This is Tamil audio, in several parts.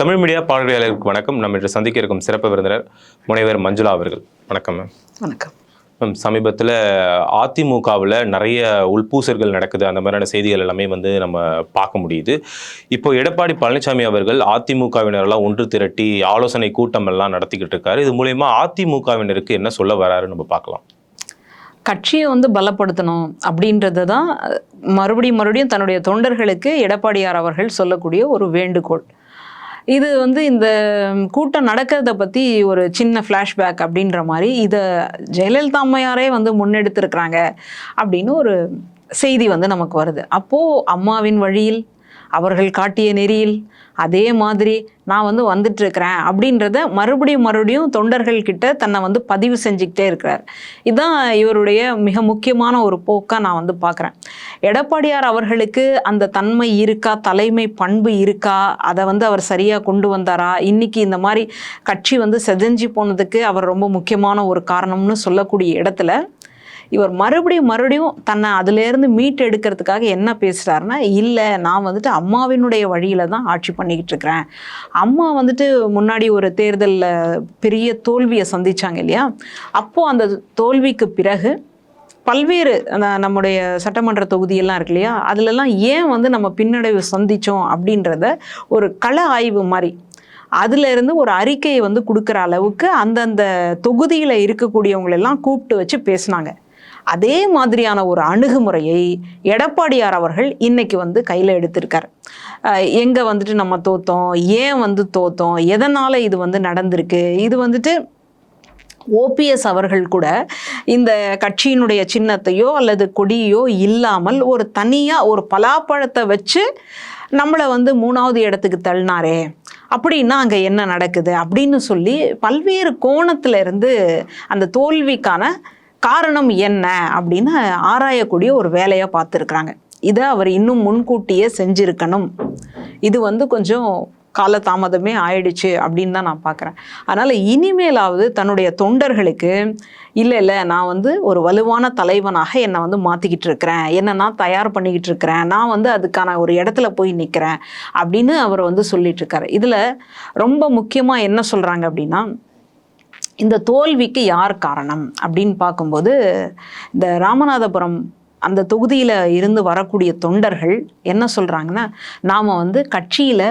தமிழ் மீடியா பார்வையாளர்களுக்கு வணக்கம். நம்ம இன்று சந்திக்க இருக்கும் சிறப்பு விருந்தினர் முனைவர் மஞ்சுளா அவர்கள். வணக்கம் மேம். வணக்கம். மேம் சமீபத்தில் அதிமுகவில் நிறைய உள்பூசல்கள் நடக்குது. அந்த மாதிரியான செய்திகள் எல்லாமே வந்து நம்ம பார்க்க முடியுது. இப்போ எடப்பாடி பழனிசாமி அவர்கள் அதிமுகவினரெல்லாம் ஒன்று திரட்டி ஆலோசனை கூட்டம் எல்லாம் நடத்திக்கிட்டு இருக்காரு. இது மூலயமா அதிமுகவினருக்கு என்ன சொல்ல வராரு நம்ம பார்க்கலாம். கட்சியை வந்து பலப்படுத்தணும் அப்படின்றது தான் மறுபடியும் மறுபடியும் தன்னுடைய தொண்டர்களுக்கு எடப்பாடியார் அவர்கள் சொல்லக்கூடிய ஒரு வேண்டுகோள். இது வந்து இந்த கூட்டம் நடக்கிறத பற்றி ஒரு சின்ன ஃப்ளாஷ்பேக் அப்படின்ற மாதிரி இதை ஜெயலலிதா அம்மையாரே வந்து முன்னெடுத்திருக்கிறாங்க அப்படின்னு ஒரு செய்தி வந்து நமக்கு வருது. அப்போது அம்மாவின் வழியில் அவர்கள் காட்டிய நெறியில் அதே மாதிரி நான் வந்து வந்துட்டுருக்கிறேன் அப்படின்றத மறுபடியும் மறுபடியும் தொண்டர்கள் கிட்ட தன்னை வந்து பதிவு செஞ்சுக்கிட்டே இருக்கிறார். இதுதான் இவருடைய மிக முக்கியமான ஒரு போக்காக நான் வந்து பார்க்குறேன் எடப்பாடியார் அவர்களுக்கு அந்த தன்மை இருக்கா தலைமை பண்பு இருக்கா அதை வந்து அவர் சரியாக கொண்டு வந்தாரா? இன்னைக்கு இந்த மாதிரி கட்சி வந்து செதஞ்சி போனதுக்கு அவர் ரொம்ப முக்கியமான ஒரு காரணம்னு சொல்லக்கூடிய இடத்துல இவர் மறுபடியும் மறுபடியும் தன்னை அதுலேருந்து மீட் எடுக்கிறதுக்காக என்ன பேசுகிறாருன்னா இல்லை நான் வந்துட்டு அம்மாவினுடைய வழியில் தான் ஆட்சி பண்ணிக்கிட்டு இருக்கிறேன். அம்மா வந்துட்டு முன்னாடி ஒரு தேர்தலில் பெரிய தோல்வியை சந்தித்தாங்க இல்லையா? அப்போது அந்த தோல்விக்கு பிறகு பல்வேறு அந்த நம்முடைய சட்டமன்ற தொகுதியெல்லாம் இருக்கு இல்லையா? அதுலலாம் ஏன் வந்து நம்ம பின்னடைவு சந்தித்தோம் அப்படின்றத ஒரு கள ஆய்வு மாதிரி அதுல இருந்து ஒரு அறிக்கையை வந்து கொடுக்குற அளவுக்கு அந்தந்த தொகுதியில் இருக்கக்கூடியவங்களெல்லாம் கூப்பிட்டு வச்சு பேசினாங்க. அதே மாதிரியான ஒரு அணுகுமுறையை எடப்பாடியார் அவர்கள் இன்னைக்கு வந்து கையில் எடுத்திருக்கார். எங்கே வந்துட்டு நம்ம தோத்தோம்? ஏன் வந்து தோத்தோம்? எதனால் இது வந்து நடந்திருக்கு? இது வந்துட்டு ஓபிஎஸ் அவர்கள் கூட இந்த கட்சியினுடைய சின்னத்தையோ அல்லது கொடியோ இல்லாமல் ஒரு தனியாக ஒரு பலாப்பழத்தை வச்சு நம்மளை வந்து மூணாவது இடத்துக்கு தள்ளினாரே அப்படின்னா அங்கே என்ன நடக்குது அப்படின்னு சொல்லி பல்வேறு கோணத்துல இருந்து அந்த தோல்விக்கான காரணம் என்ன அப்படின்னு ஆராயக்கூடிய ஒரு வேலையாக பார்த்துருக்குறாங்க. இதை அவர் இன்னும் முன்கூட்டியே செஞ்சிருக்கணும். இது வந்து கொஞ்சம் காலதாமதமே ஆயிடுச்சு அப்படின்னு தான் நான் பார்க்குறேன். அதனால் இனிமேலாவது தன்னுடைய தொண்டர்களுக்கு இல்லை இல்லை நான் வந்து ஒரு வலுவான தலைவனாக என்னை வந்து மாற்றிக்கிட்டு இருக்கிறேன். என்ன நான் தயார் பண்ணிக்கிட்டு இருக்கிறேன். நான் வந்து அதுக்கான ஒரு இடத்துல போய் நிற்கிறேன் அப்படின்னு அவர் வந்து சொல்லிட்டு இருக்காரு. இதில் ரொம்ப முக்கியமாக என்ன சொல்கிறாங்க அப்படின்னா இந்த தோல்விக்கு யார் காரணம் அப்படின்னு பார்க்கும்போது இந்த ராமநாதபுரம் அந்த தொகுதியில் இருந்து வரக்கூடிய தொண்டர்கள் என்ன சொல்கிறாங்கன்னா நாம் வந்து கட்சியில்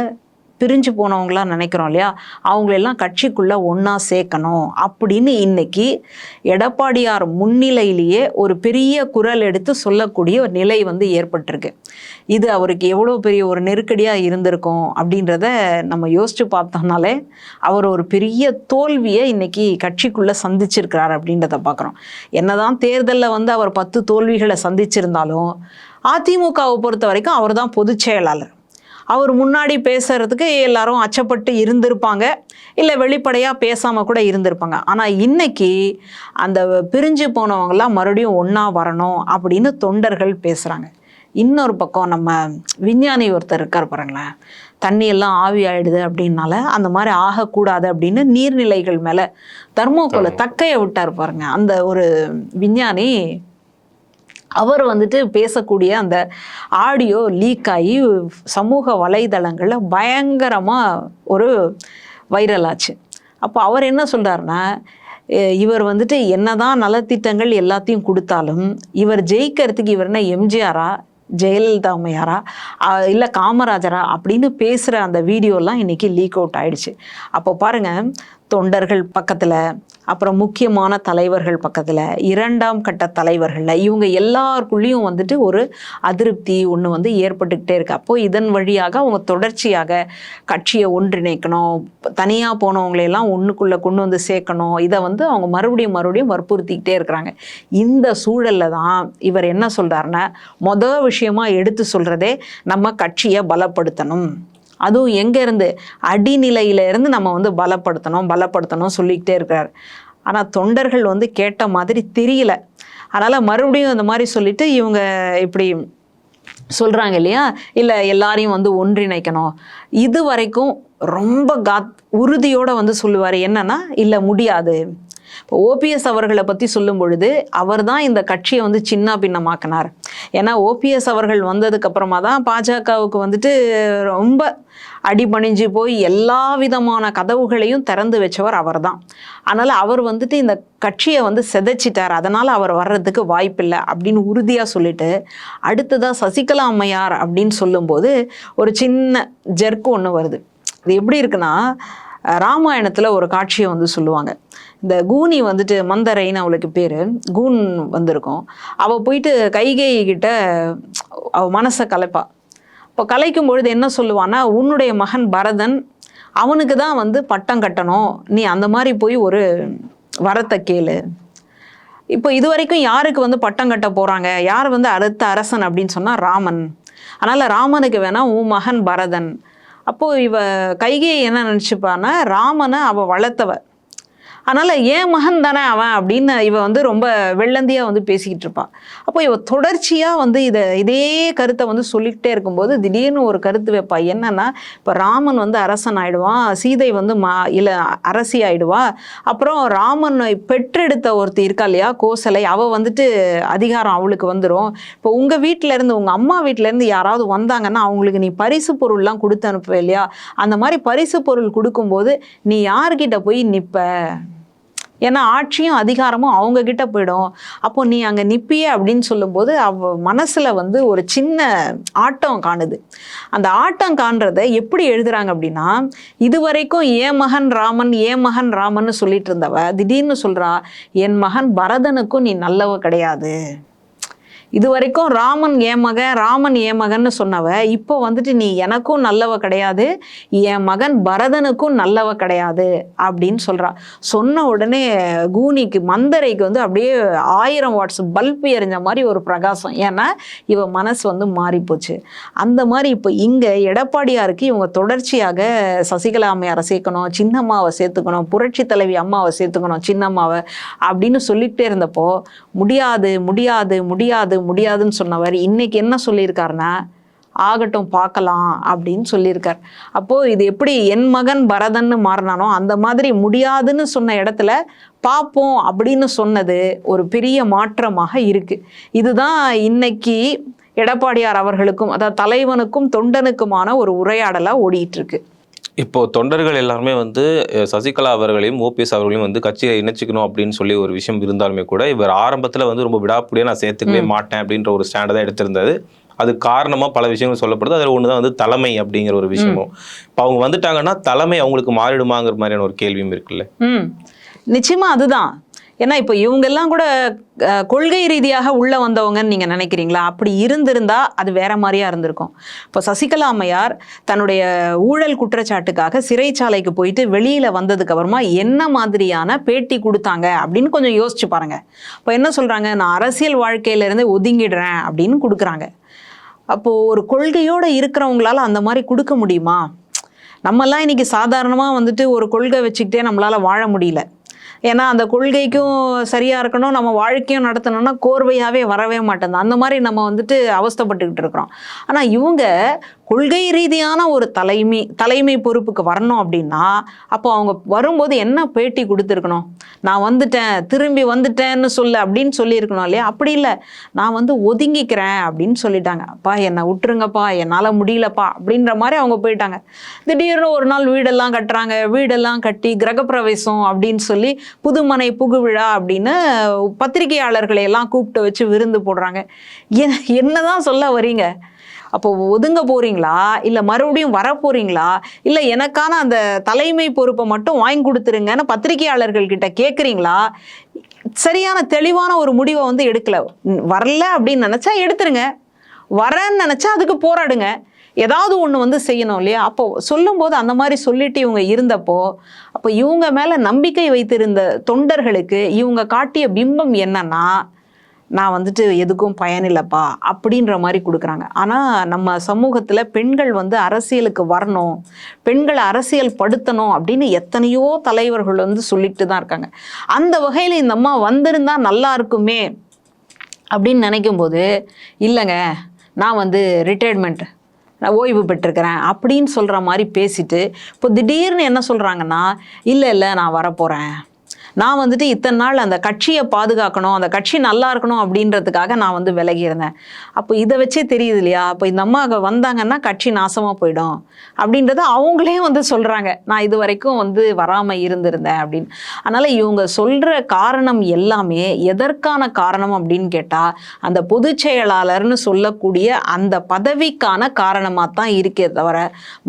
பிரிஞ்சு போனவங்களாம் நினைக்கிறோம் இல்லையா? அவங்களெல்லாம் கட்சிக்குள்ளே ஒன்றா சேர்க்கணும். அப்படின்னு இன்னைக்கு எடப்பாடியார் முன்னிலையிலேயே ஒரு பெரிய குரல் எடுத்து சொல்லக்கூடிய ஒரு நிலை வந்து ஏற்பட்டிருக்கு. இது அவருக்கு எவ்வளோ பெரிய ஒரு நெருக்கடியாக இருந்திருக்கும் அப்படின்றத நம்ம யோசித்து பார்த்தோம்னாலே அவர் ஒரு பெரிய தோல்வியை இன்னைக்கு கட்சிக்குள்ளே சந்திச்சிருக்கிறார் அப்படின்றத பார்க்குறோம் என்னதான் தேர்தலில் வந்து அவர் பத்து தோல்விகளை சந்திச்சிருந்தாலும் அதிமுகவை பொறுத்த வரைக்கும் அவர் தான் பொதுச் செயலாளர். அவர் முன்னாடி பேசுறதுக்கு எல்லாரும் அச்சப்பட்டு இருந்திருப்பாங்க. இல்லை வெளிப்படையாக பேசாமல் கூட இருந்திருப்பாங்க. ஆனால் இன்னைக்கு அந்த பிரிஞ்சு போனவங்களாம் மறுபடியும் ஒன்றா வரணும் அப்படின்னு தொண்டர்கள் பேசுகிறாங்க இன்னொரு பக்கம் நம்ம விஞ்ஞானி ஒருத்தர் இருக்கார் பாருங்களேன். தண்ணி எல்லாம் ஆவி ஆயிடுது அப்படின்னால அந்த மாதிரி ஆகக்கூடாது அப்படின்னு நீர்நிலைகள் மேலே தர்மோக்கோலை தக்கையை விட்டார் பாருங்க. அந்த ஒரு விஞ்ஞானி அவர் வந்துட்டு பேசக்கூடிய அந்த ஆடியோ லீக் ஆகி சமூக வலைதளங்களில் பயங்கரமாக ஒரு வைரல் ஆச்சு. அப்போ அவர் என்ன சொல்கிறாருன்னா இவர் வந்துட்டு என்னதான் நலத்திட்டங்கள் எல்லாத்தையும் கொடுத்தாலும் இவர் ஜெயிக்கிறதுக்கு இவர் என்ன எம்ஜிஆரா ஜெயலலிதா அம்மையாரா இல்லை காமராஜரா? அப்படின்னு பேசுகிற அந்த வீடியோலாம் இன்றைக்கி லீக் அவுட் ஆயிடுச்சு. அப்போ பாருங்கள் தொண்டர்கள் பக்கத்தில் அப்புறம் முக்கியமான தலைவர்கள் பக்கத்தில் இரண்டாம் கட்ட தலைவர்களில் இவங்க எல்லாருக்குள்ளேயும் வந்துட்டு ஒரு அதிருப்தி ஒன்று வந்து ஏற்பட்டுக்கிட்டே இருக்கு. அப்போது இதன் வழியாக அவங்க தொடர்ச்சியாக கட்சியை ஒன்றிணைக்கணும் தனியாக போனவங்களையெல்லாம் ஒன்றுக்குள்ளே கொண்டு வந்து சேர்க்கணும் இதை வந்து அவங்க மறுபடியும் மறுபடியும் வற்புறுத்திக்கிட்டே இருக்கிறாங்க. இந்த சூழலில் தான் இவர் என்ன சொல்கிறாருன்னா மொதல் விஷயமாக எடுத்து சொல்கிறதே நம்ம கட்சியை பலப்படுத்தணும். அதுவும் எங்கேருந்து அடிநிலையில இருந்து நம்ம வந்து பலப்படுத்தணும் பலப்படுத்தணும் சொல்லிக்கிட்டே இருக்கிறார். ஆனால் தொண்டர்கள் வந்து கேட்ட மாதிரி தெரியல. அதனால் மறுபடியும் இந்த மாதிரி சொல்லிட்டு இவங்க இப்படி சொல்கிறாங்க இல்லையா? இல்லை எல்லாரையும் வந்து ஒன்றிணைக்கணும். இது வரைக்கும் ரொம்ப காத் உறுதியோடு வந்து சொல்லுவார். என்னன்னா இல்லை முடியாது. இப்போ ஓபிஎஸ் அவர்களை பற்றி சொல்லும் பொழுது அவர் தான் இந்த கட்சியை வந்து சின்ன பின்னமாக்கினார். ஏன்னா ஓபிஎஸ் அவர்கள் வந்ததுக்கு அப்புறமா தான் பாஜகவுக்கு வந்துட்டு ரொம்ப அடிபணிஞ்சு போய் எல்லா விதமான கதவுகளையும் திறந்து வச்சவர் அவர் தான் அதனால் அவர் வந்துட்டு இந்த கட்சியை வந்து செதைச்சிட்டார். அதனால் அவர் வர்றதுக்கு வாய்ப்பில்லை அப்படின்னு உறுதியாக சொல்லிட்டு அடுத்ததாக சசிகலா அம்மையார் அப்படின்னு சொல்லும்போது ஒரு சின்ன ஜெர்க்கு ஒன்று வருது. இது எப்படி இருக்குன்னா ராமாயணத்தில் ஒரு காட்சியை வந்து சொல்லுவாங்க. இந்த கூனி வந்துட்டு மந்தரைன்னு அவளுக்கு பேர். கூன் வந்திருக்கும். அவள் போயிட்டு கைகேயிக்கிட்ட அவள் மனசை கலைப்பா. இப்போ கலைக்கும் பொழுது என்ன சொல்லுவான்னா உன்னுடைய மகன் பரதன் அவனுக்கு தான் வந்து பட்டம் கட்டணும். நீ அந்த மாதிரி போய் ஒரு வரத்தை கேளு. இப்போ இது வரைக்கும் யாருக்கு வந்து பட்டம் கட்ட போகிறாங்க யார் வந்து அடுத்த அரசன் அப்படின்னு சொன்னால் ராமன். அதனால் ராமனுக்கு வேணால் உன் மகன் பரதன். அப்போது இவ கைகையை என்ன நினச்சிப்பான்னா ராமனை அவள் வளர்த்தவ. அதனால் ஏன் மகன் தானே அவன்? அப்படின்னு இவ வந்து ரொம்ப வெள்ளந்தியாக வந்து பேசிக்கிட்டு இருப்பான் அப்போ இவ தொடர்ச்சியாக வந்து இதை இதே கருத்தை வந்து சொல்லிக்கிட்டே இருக்கும்போது திடீர்னு ஒரு கருத்து வைப்பா. என்னன்னா இப்போ ராமன் வந்து அரசன் ஆயிடுவான் சீதை வந்து மா இல்லை அரசி ஆயிடுவா. அப்புறம் ராமன் பெற்றெடுத்த ஒருத்தி இருக்கா இல்லையா கோசலை அவள் வந்துட்டு அதிகாரம் அவளுக்கு வந்துடும் இப்போ உங்கள் வீட்டில் இருந்து உங்கள் அம்மா வீட்டிலேருந்து யாராவது வந்தாங்கன்னா அவங்களுக்கு நீ பரிசு பொருள்லாம் கொடுத்து அனுப்புவ இல்லையா? அந்த மாதிரி பரிசு பொருள் கொடுக்கும்போது நீ யார்கிட்ட போய் நிற்ப ஏன்னா ஆட்சியும் அதிகாரமும் அவங்க கிட்ட போயிடும். அப்போ நீ அங்கே நிப்பிய அப்படின்னு சொல்லும்போது அவ மனசில் வந்து ஒரு சின்ன ஆட்டம் காணுது. அந்த ஆட்டம் காண்றதை எப்படி எழுதுறாங்க அப்படின்னா இது வரைக்கும் மகன் ராமன் ஏ மகன் ராமன்னு சொல்லிட்டு இருந்தவ திடீர்னு சொல்றா என் மகன் பரதனுக்கும் நீ நல்லவ கிடையாது. இது வரைக்கும் ராமன் ஏமக மகன் ராமன் ஏமகன்னு சொன்னவ இப்போ வந்துட்டு நீ எனக்கும் நல்லவ கிடையாது என் மகன் பரதனுக்கும் நல்லவ கிடையாது அப்படின்னு சொல்றா. சொன்ன உடனே கூனிக்கு மந்தரைக்கு வந்து அப்படியே ஆயிரம் வாட்ஸ் பல்ப் எரிஞ்ச மாதிரி ஒரு பிரகாசம். ஏன்னா இவ மனசு வந்து மாறிப்போச்சு. அந்த மாதிரி இப்போ இங்கே எடப்பாடியாருக்கு இவங்க தொடர்ச்சியாக சசிகலா அம்மையாரை சேர்க்கணும் சின்னம்மாவை சேர்த்துக்கணும் புரட்சி தலைவி அம்மாவை சேர்த்துக்கணும் சின்னம்மாவை அப்படின்னு சொல்லிக்கிட்டே இருந்தப்போ முடியாது முடியாது முடியாது முடியாதுன்னு சொன்னவர் இன்னைக்கு என்ன சொல்லியிருக்காருன்னா ஆகட்டும் பார்க்கலாம் அப்படின்னு சொல்லியிருக்கார். அப்போது இது எப்படி என் மகன் பரதன்னு மாறினானோ அந்த மாதிரி முடியாதுன்னு சொன்ன இடத்துல பார்ப்போம் அப்படின்னு சொன்னது ஒரு பெரிய மாற்றமாக இருக்கு. இதுதான் இன்னைக்கு எடப்பாடியார் அவர்களுக்கும் அதாவது தலைவனுக்கும் தொண்டனுக்குமான ஒரு உரையாடலாக ஓடிட்டு இருக்கு. இப்போ தொண்டர்கள் எல்லாருமே வந்து சசிகலா அவர்களையும் ஓபிஎஸ் அவர்களையும் வந்து கட்சியை இணைச்சிக்கணும் அப்படின்னு சொல்லி ஒரு விஷயம் இருந்தாலுமே கூட இவர் ஆரம்பத்துல வந்து ரொம்ப விடாப்புடியா நான் சேர்த்துக்கவே மாட்டேன் அப்படின்ற ஒரு ஸ்டாண்டை தான் எடுத்திருந்தது. அது காரணமா பல விஷயங்கள் சொல்லப்படுது. அதில் ஒன்று தான் வந்து தலைமை அப்படிங்கிற ஒரு விஷயமும். இப்போ அவங்க வந்துட்டாங்கன்னா தலைமை அவங்களுக்கு மாறிடுமாங்கிற மாதிரியான ஒரு கேள்வியும் இருக்குல்ல? ம். நிச்சயமா அதுதான். ஏன்னா இப்போ இவங்கெல்லாம் கூட கொள்கை ரீதியாக உள்ளே வந்தவங்கன்னு நீங்கள் நினைக்கிறீங்களா? அப்படி இருந்திருந்தா அது வேற மாதிரியா இருந்திருக்கும். இப்போ சசிகலா அம்மையார் தன்னுடைய ஊழல் குற்றச்சாட்டுக்காக சிறைச்சாலைக்கு போயிட்டு வெளியில் வந்ததுக்கு அப்புறமா என்ன மாதிரியான பேட்டி கொடுத்தாங்க அப்படின்னு கொஞ்சம் யோசிச்சு பாருங்க. இப்போ என்ன சொல்கிறாங்க நான் அரசியல் வாழ்க்கையிலேருந்து ஒதுங்கிடுறேன் அப்படின்னு கொடுக்குறாங்க. அப்போது ஒரு கொள்கையோடு இருக்கிறவங்களால அந்த மாதிரி கொடுக்க முடியுமா? நம்மெல்லாம் இன்றைக்கி சாதாரணமாக வந்துட்டு ஒரு கொள்கை வச்சுக்கிட்டே நம்மளால் வாழ முடியல. ஏன்னா அந்த கொள்கைக்கும் சரியாக இருக்கணும் நம்ம வாழ்க்கையும் நடத்தணும்னா கோர்வையாகவே வரவே மாட்டேங்குது. அந்த மாதிரி நம்ம வந்துட்டு அவஸ்தைப்பட்டுக்கிட்டு இருக்கிறோம். ஆனால் இவங்க கொள்கை ரீதியான ஒரு தலைமை தலைமை பொறுப்புக்கு வரணும் அப்படின்னா அப்போ அவங்க வரும்போது என்ன பேட்டி கொடுத்துருக்கணும்? நான் வந்துட்டேன் திரும்பி வந்துட்டேன்னு சொல்லு அப்படின்னு சொல்லியிருக்கணும் இல்லையா? அப்படி இல்லை. நான் வந்து ஒதுங்கிக்கிறேன் அப்படின்னு சொல்லிட்டாங்க. அப்பா என்னை விட்டுருங்கப்பா என்னால் முடியலப்பா அப்படின்ற மாதிரி அவங்க போயிட்டாங்க. திடீர்னு ஒரு நாள் வீடெல்லாம் கட்டுறாங்க. வீடெல்லாம் கட்டி கிரகப்பிரவேசம் அப்படின்னு சொல்லி புதுமனை புகுவிழா அப்படின்னு பத்திரிகையாளர்களை எல்லாம் கூப்பிட்டு வச்சு விருந்து போடுறாங்க. என்ன என்னதான் சொல்ல வரீங்க? அப்போ ஒதுங்க போறீங்களா? இல்லை மறுபடியும் வர போறீங்களா? இல்லை எனக்கான அந்த தலைமை பொறுப்பை மட்டும் வாங்கி கொடுத்துருங்கன்னு பத்திரிகையாளர்கள் கிட்ட கேட்குறீங்களா சரியான தெளிவான ஒரு முடிவை வந்து எடுக்கல. வரல அப்படின்னு நினச்சா எடுத்துருங்க. வரேன்னு நினச்சா அதுக்கு போராடுங்க. ஏதாவது ஒன்று வந்து செய்யணும் இல்லையா? அப்போ சொல்லும்போது அந்த மாதிரி சொல்லிட்டு இவங்க இருந்தப்போ அப்போ இவங்க மேலே நம்பிக்கை வைத்திருந்த தொண்டர்களுக்கு இவங்க காட்டிய பிம்பம் என்னன்னா நான் வந்துட்டு எதுக்கும் பயனில்லைப்பா அப்படின்ற மாதிரி கொடுக்குறாங்க. ஆனால் நம்ம சமூகத்தில் பெண்கள் வந்து அரசியலுக்கு வரணும் பெண்களை அரசியல் படுத்தணும் அப்படின்னு எத்தனையோ தலைவர்கள் வந்து சொல்லிட்டு தான் இருக்காங்க. அந்த வகையில் இந்த அம்மா வந்திருந்தா நல்லா இருக்குமே அப்படின்னு நினைக்கும் போது இல்லைங்க நான் வந்து ரிட்டையர்மெண்ட் நான் ஓய்வு பெற்றிருக்கிறேன் அப்படின்னு சொல்கிற மாதிரி பேசிட்டு இப்போ திடீர்னு என்ன சொல்கிறாங்கன்னா இல்லை இல்லை நான் வரப்போகிறேன் நான் வந்துட்டு இத்தனை நாள் அந்த கட்சியை பாதுகாக்கணும் அந்த கட்சி நல்லா இருக்கணும் அப்படின்றதுக்காக நான் வந்து விலகி இருந்தேன் அப்போ இதை வச்சே தெரியுது இல்லையா? அப்போ இந்த அம்மா வந்தாங்கன்னா கட்சி நாசமாக போயிடும் அப்படின்றத அவங்களே வந்து சொல்கிறாங்க நான் இது வரைக்கும் வந்து வராமல் இருந்திருந்தேன் அப்படின்னு. அதனால் இவங்க சொல்கிற காரணம் எல்லாமே எதற்கான காரணம் அப்படின்னு கேட்டால் அந்த பொதுச் செயலாளர்னு சொல்லக்கூடிய அந்த பதவிக்கான காரணமாக தான் இருக்கே தவிர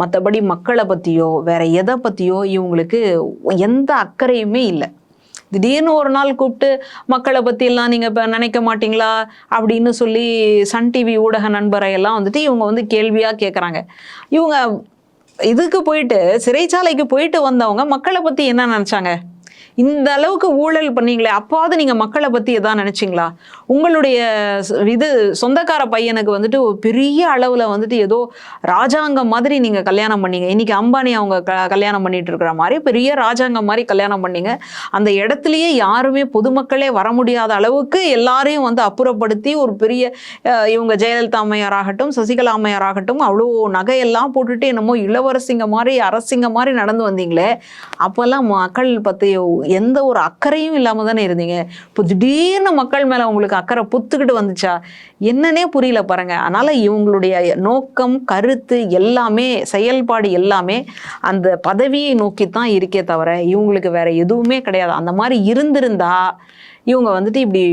மற்றபடி மக்களை பற்றியோ வேற எதை பற்றியோ இவங்களுக்கு எந்த அக்கறையுமே இல்லை. திடீர்னு ஒரு நாள் கூப்பிட்டு மக்களை பற்றியெல்லாம் நீங்கள் இப்போ நினைக்க மாட்டீங்களா? அப்படின்னு சொல்லி சன் டிவி ஊடக நண்பரை எல்லாம் வந்துட்டு இவங்க வந்து கேள்வியாக கேட்குறாங்க இவங்க இதுக்கு போயிட்டு சிறைச்சாலைக்கு போயிட்டு வந்தவங்க மக்களை பற்றி என்ன நினச்சாங்க? இந்த அளவுக்கு ஊழல் பண்ணீங்களே அப்பாவது நீங்கள் மக்களை பற்றி எதாவது நினச்சிங்களா? உங்களுடைய இது சொந்தக்கார பையனுக்கு வந்துட்டு ஒரு பெரிய அளவில் வந்துட்டு ஏதோ ராஜாங்கம் மாதிரி நீங்கள் கல்யாணம் பண்ணீங்க. இன்னைக்கு அம்பானி அவங்க க கல்யாணம் பண்ணிகிட்டு இருக்கிற மாதிரி பெரிய ராஜாங்கம் மாதிரி கல்யாணம் பண்ணீங்க. அந்த இடத்துலையே யாருமே பொதுமக்களே வர முடியாத அளவுக்கு எல்லாரையும் வந்து அப்புறப்படுத்தி ஒரு பெரிய இவங்க ஜெயலலிதா அம்மையாராகட்டும் சசிகலா அம்மையாராகட்டும் அவ்வளோ நகையெல்லாம் போட்டுட்டு என்னமோ இளவரசிங்க மாதிரி அரசிங்க மாதிரி நடந்து வந்தீங்களே. அப்போல்லாம் மக்கள் பற்றிய எந்த ஒரு அக்கறையும் இல்லாமல் தானே இருந்தீங்க? இப்போ திடீர்னு மக்கள் மேலே உங்களுக்கு அக்கறை புத்துக்கிட்டு வந்துச்சா? என்னன்னே புரியல பாருங்க. அதனால் இவங்களுடைய நோக்கம் கருத்து எல்லாமே செயல்பாடு எல்லாமே அந்த பதவியை நோக்கி தான் இருக்கே தவிர இவங்களுக்கு வேற எதுவுமே கிடையாது. அந்த மாதிரி இருந்திருந்தா இவங்க வந்துட்டு இப்படி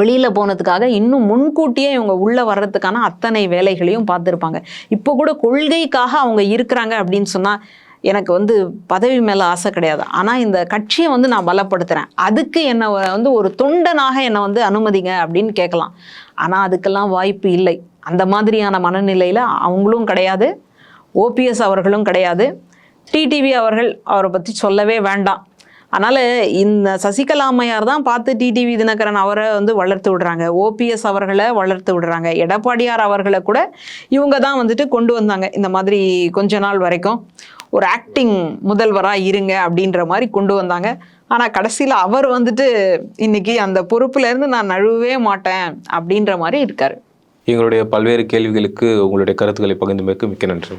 வெளியில் போனதுக்காக இன்னும் முன்கூட்டியே இவங்க உள்ளே வர்றதுக்கான அத்தனை வேலைகளையும் பார்த்துருப்பாங்க. இப்போ கூட கொள்கைக்காக அவங்க இருக்கிறாங்க அப்படின்னு சொன்னால் எனக்கு வந்து பதவி மேலே ஆசை கிடையாது. ஆனால் இந்த கட்சியை வந்து நான் பலப்படுத்துகிறேன் அதுக்கு என்னை வந்து ஒரு தொண்டனாக என்னை வந்து அனுமதிங்க அப்படின்னு கேட்கலாம். ஆனால் அதுக்கெல்லாம் வாய்ப்பு இல்லை. அந்த மாதிரியான மனநிலையில் அவங்களும் கிடையாது. ஓபிஎஸ் அவர்களும் கிடையாது. டிடிவி அவர்கள் அவரை பற்றி சொல்லவே வேண்டாம். அதனால் இந்த சசிகலா அம்மையார் தான் பார்த்து டிடிவி தினகரன் அவரை வந்து வளர்த்து விடுறாங்க. ஓபிஎஸ் அவர்களை வளர்த்து விடுறாங்க. எடப்பாடியார் அவர்களை கூட இவங்க தான் வந்துட்டு கொண்டு வந்தாங்க. இந்த மாதிரி கொஞ்ச நாள் வரைக்கும். ஒரு ஆக்டிங் முதல்வராக இருங்க அப்படின்ற மாதிரி கொண்டு வந்தாங்க. ஆனால் கடைசியில் அவர் வந்துட்டு இன்னைக்கு அந்த பொறுப்புலேருந்து நான் நழுவவே மாட்டேன் அப்படின்ற மாதிரி இருக்கார். எங்களுடைய பல்வேறு கேள்விகளுக்கு உங்களுடைய கருத்துக்களை பகிர்ந்தமைக்கு மிக்க நன்றி.